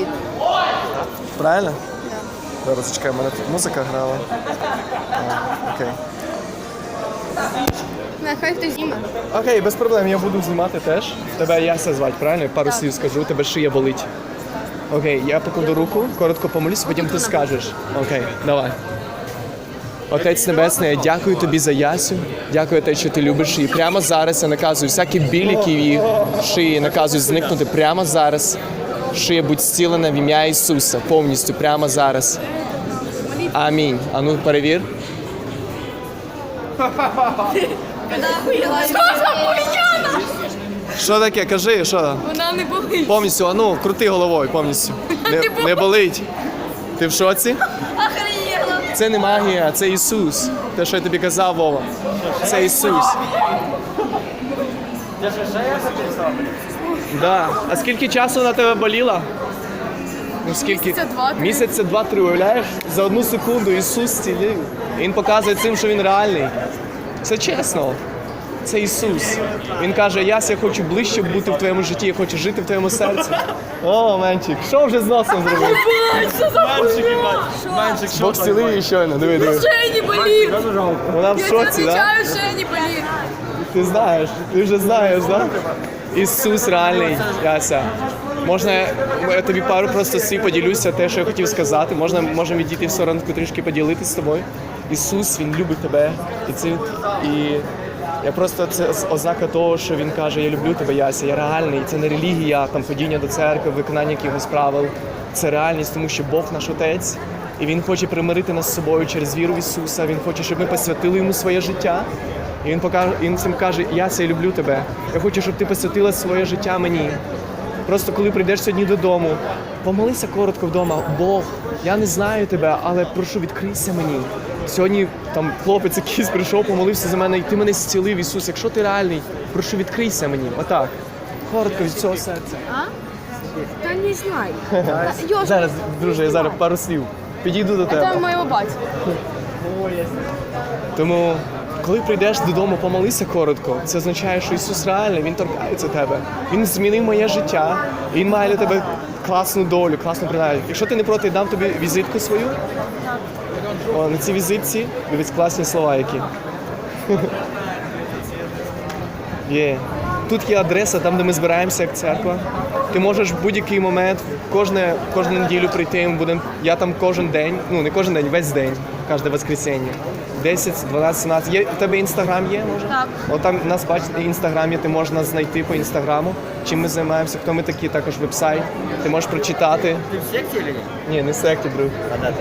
інвалід. Правильно? Зараз чекай, мене тут музика грала. А, окей. Нехай хтось зніме. Окей, без проблем, я буду знімати теж. Тебе Яся звати, правильно? Пару слів скажу, тебе шия болить. Окей, я покладу руку, коротко помолюсь, потім ти скажеш. Окей, давай. Отець Небесний, я дякую тобі за Ясю. Дякую те, що ти любиш її. Прямо зараз я наказую всякі біль, які в її шиї наказую зникнути прямо зараз. Шия будь зцілена в ім'я Ісуса повністю прямо зараз. Амінь. А ну перевір. Що таке? Кажи, що? Вона не болить. Повністю, а ну, крути головою повністю. Не, не болить. Ти в шоці? Це не магія, це Ісус. Те, що я тобі казав, Вова. Це Ісус. Да. А скільки часу на тебе боліла? Ну, скільки? Місяця два-три. Місяця два-три, уявляєш? За одну секунду Ісус зцілив. Він показує цим, що він реальний. Це чесно. Це Ісус. Він каже: Ясь, я хочу ближче бути в твоєму житті, я хочу жити в твоєму серці. О, Менчик, що вже з носом зробив? Бог зцілив її щойно, диви, диви. Шеї не. Вона в Я тебе шоці, так? отвечаю, шея не болить. Ти знаєш, ти вже знаєш, так? Ісус реальний, Яся. Можна я тобі пару просто слів поділюся, те, що я хотів сказати. Можна можемо відійти в сторонку трішки поділитися з тобою. Ісус, Він любить тебе. І це і я просто це ознака того, що він каже: Я люблю тебе, Яся, я реальний. Це не релігія, там ходіння до церкви, виконання якихось правил. Це реальність, тому що Бог наш Отець, і Він хоче примирити нас з собою через віру в Ісуса. Він хоче, щоб ми посвятили йому своє життя. І він покаже, він цим каже: я люблю тебе. Я хочу, щоб ти посвятила своє життя мені. Просто коли прийдеш сьогодні додому, помолися коротко вдома. Бог, я не знаю тебе, але прошу відкрийся мені. Сьогодні там хлопець якийсь прийшов, помолився за мене, і ти мене зцілив, Ісус. Якщо ти реальний, прошу відкрийся мені. Отак. Коротко від цього серця. Та не знаю. Йош, Зараз, друже, я зараз пару слів. Підійду до тебе. це моєго батька. Тому, коли прийдеш додому, помолися коротко. Це означає, що Ісус реальний, Він торкається тебе. Він змінив моє життя. і Він має для тебе класну долю, класну принаймні. Якщо ти не проти, дам тобі візитку свою. О, на цій візитці дивись класні слова які. Є. Тут є адреса, там, де ми збираємося як церква. Ти можеш в будь-який момент, кожне, кожну неділю прийти. Ми будемо, я там кожен день, ну не кожен день, весь день, кожне воскресенье. 10, 12, 17. Є, у тебе інстаграм є, може? Так. От там нас бачите, інстаграм є, ти можна знайти по інстаграму, чим ми займаємося, хто ми такі, також веб-сайт. Ти можеш прочитати. Ты в секте или нет? Ні, не секті, друг. А да,